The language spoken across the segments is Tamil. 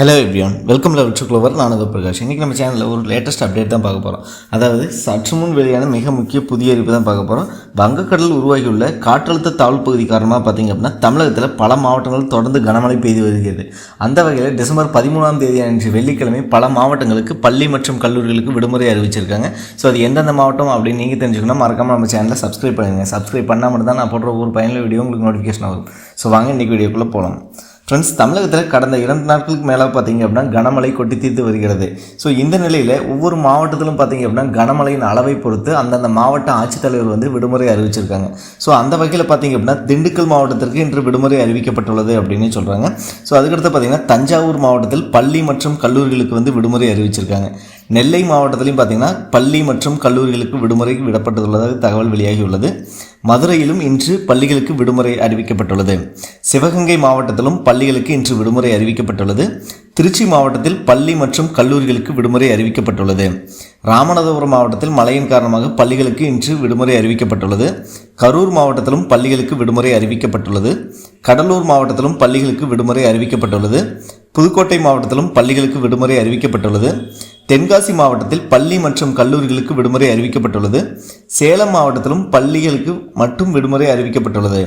Hello everyone welcome level to clover நான் பிரகாஷ். இன்றைக்கி நம்ம சேனலில் ஒரு லேட்டஸ்ட் அப்டேட் தான் பார்க்க போகிறோம் அதாவது சற்று முன் வெளியான மிக முக்கிய புதிய அறிவு தான் பார்க்க போகிறோம் வங்கக்கடல் உருவாகியுள்ள காற்றழுத்த தாழ்வு பகுதி காரணமாக பார்த்தீங்க அப்படின்னா தமிழகத்தில் பல மாவட்டங்கள் தொடர்ந்து கனமழை பெய்து வருகிறது. அந்த வகையில் டிசம்பர் பதிமூணாம் தேதி அன்று வெள்ளிக்கிழமை பல மாவட்டங்களுக்கு பள்ளி மற்றும் கல்லூரிகளுக்கு விடுமுறை அறிவிச்சிருக்காங்க. ஸோ அது எந்தெந்த மாவட்டம் அப்படின்னு நீங்கள் தெரிஞ்சுக்கணும் மறக்காமல் நம்ம சேனலை சப்ஸ்கிரைப் பண்ணுங்கள் சப்ஸ்கிரைப் பண்ணால் மட்டும் தான் நான் போடுற ஒரு பயனுள்ள வீடியோ உங்களுக்கு நோட்டிஃபிகேஷன் ஆகும் ஸோ வாங்க இன்றைக்கி வீடியோக்குள்ளே போகலாம் ஃப்ரெண்ட்ஸ் தமிழகத்தில் கடந்த இரண்டு நாட்களுக்கு மேலே பார்த்தீங்க அப்படின்னா கனமழை கொட்டி தீர்த்து வருகிறது. ஸோ இந்த நிலையில் ஒவ்வொரு மாவட்டத்திலும் பார்த்தீங்க அப்படின்னா கனமழையின் அளவை பொறுத்து அந்தந்த மாவட்ட ஆட்சித்தலைவர் வந்து விடுமுறை அறிவிச்சிருக்காங்க. ஸோ அந்த வகையில் பார்த்தீங்க அப்படின்னா திண்டுக்கல் மாவட்டத்திற்கு இன்று விடுமுறை அறிவிக்கப்பட்டுள்ளது அப்படின்னு சொல்கிறாங்க ஸோ அதுக்கடுத்து பார்த்தீங்கன்னா தஞ்சாவூர் மாவட்டத்தில் பள்ளி மற்றும் கல்லூரிகளுக்கு வந்து விடுமுறை அறிவிச்சிருக்காங்க. நெல்லை மாவட்டத்திலையும் பார்த்தீங்கன்னா பள்ளி மற்றும் கல்லூரிகளுக்கு விடுமுறை விடப்பட்டுள்ளதாக தகவல் வெளியாகியுள்ளது. மதுரையிலும் இன்று பள்ளிகளுக்கு விடுமுறை அறிவிக்கப்பட்டுள்ளது. சிவகங்கை மாவட்டத்திலும் பள்ளிகளுக்கு இன்று விடுமுறை அறிவிக்கப்பட்டுள்ளது. திருச்சி மாவட்டத்தில் பள்ளி மற்றும் கல்லூரிகளுக்கு விடுமுறை அறிவிக்கப்பட்டுள்ளது. ராமநாதபுரம் மாவட்டத்தில் மழையின் காரணமாக பள்ளிகளுக்கு இன்று விடுமுறை அறிவிக்கப்பட்டுள்ளது. கரூர் மாவட்டத்திலும் பள்ளிகளுக்கு விடுமுறை அறிவிக்கப்பட்டுள்ளது. கடலூர் மாவட்டத்திலும் பள்ளிகளுக்கு விடுமுறை அறிவிக்கப்பட்டுள்ளது. புதுக்கோட்டை மாவட்டத்திலும் பள்ளிகளுக்கு விடுமுறை அறிவிக்கப்பட்டுள்ளது. தென்காசி மாவட்டத்தில் பள்ளி மற்றும் கல்லூரிகளுக்கு விடுமுறை அறிவிக்கப்பட்டுள்ளது. சேலம் மாவட்டத்திலும் பள்ளிகளுக்கு மட்டும் விடுமுறை அறிவிக்கப்பட்டுள்ளது.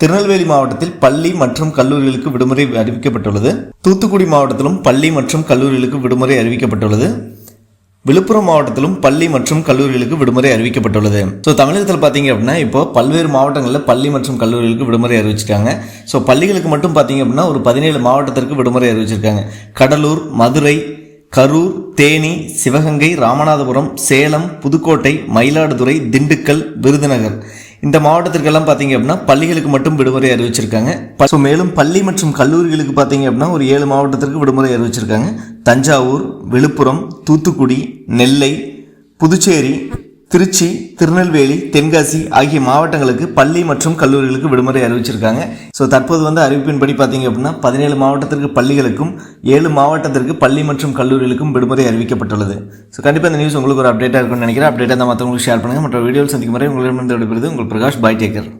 திருநெல்வேலி மாவட்டத்தில் பள்ளி மற்றும் கல்லூரிகளுக்கு விடுமுறை அறிவிக்கப்பட்டுள்ளது. தூத்துக்குடி மாவட்டத்திலும் பள்ளி மற்றும் கல்லூரிகளுக்கு விடுமுறை அறிவிக்கப்பட்டுள்ளது. விழுப்புரம் மாவட்டத்திலும் பள்ளி மற்றும் கல்லூரிகளுக்கு விடுமுறை அறிவிக்கப்பட்டுள்ளது. ஸோ தமிழகத்தில் பார்த்தீங்க அப்படின்னா இப்போ பல்வேறு மாவட்டங்களில் பள்ளி மற்றும் கல்லூரிகளுக்கு விடுமுறை அறிவிச்சிருக்காங்க. ஸோ பள்ளிகளுக்கு மட்டும் பார்த்தீங்க அப்படின்னா ஒரு பதினேழு மாவட்டத்திற்கு விடுமுறை அறிவிச்சிருக்காங்க. கடலூர் மதுரை கரூர் தேனி சிவகங்கை ராமநாதபுரம் சேலம் புதுக்கோட்டை மயிலாடுதுறை திண்டுக்கல் விருதுநகர். இந்த மாவட்டத்திற்கெல்லாம் பார்த்தீங்க அப்படின்னா பள்ளிகளுக்கு மட்டும் விடுமுறை அறிவிச்சிருக்காங்க. ஸோ மேலும் பள்ளி மற்றும் கல்லூரிகளுக்கு பார்த்தீங்க அப்படின்னா ஒரு ஏழு மாவட்டத்திற்கு விடுமுறை அறிவிச்சிருக்காங்க. தஞ்சாவூர் விழுப்புரம் தூத்துக்குடி நெல்லை புதுச்சேரி திருச்சி திருநெல்வேலி தென்காசி ஆகிய மாவட்டங்களுக்கு பள்ளி மற்றும் கல்லூரிகளுக்கு விடுமுறை அறிவிச்சிருக்காங்க. ஸோ தற்போது வந்து அறிவிப்பின்படி பார்த்தீங்க அப்படின்னா பதினேழு மாவட்டத்திற்கு பள்ளிகளுக்கும் ஏழு மாவட்டத்திற்கு பள்ளி மற்றும் கல்லூரிகளுக்கும் விடுமுறை அறிவிக்கப்பட்டுள்ளது. ஸோ கண்டிப்பாக இந்த நியூஸ் உங்களுக்கு ஒரு அப்டேட்டாக இருக்கும்னு நினைக்கிறேன். அப்டேட்டாக தான் மற்றவங்களுக்கு ஷேர் பண்ணுங்கள் மற்ற வீடியோவில் சந்திக்கும் முறை உங்களிடம் விடுபடுது உங்கள் பிரகாஷ் பாய் டேக்கர்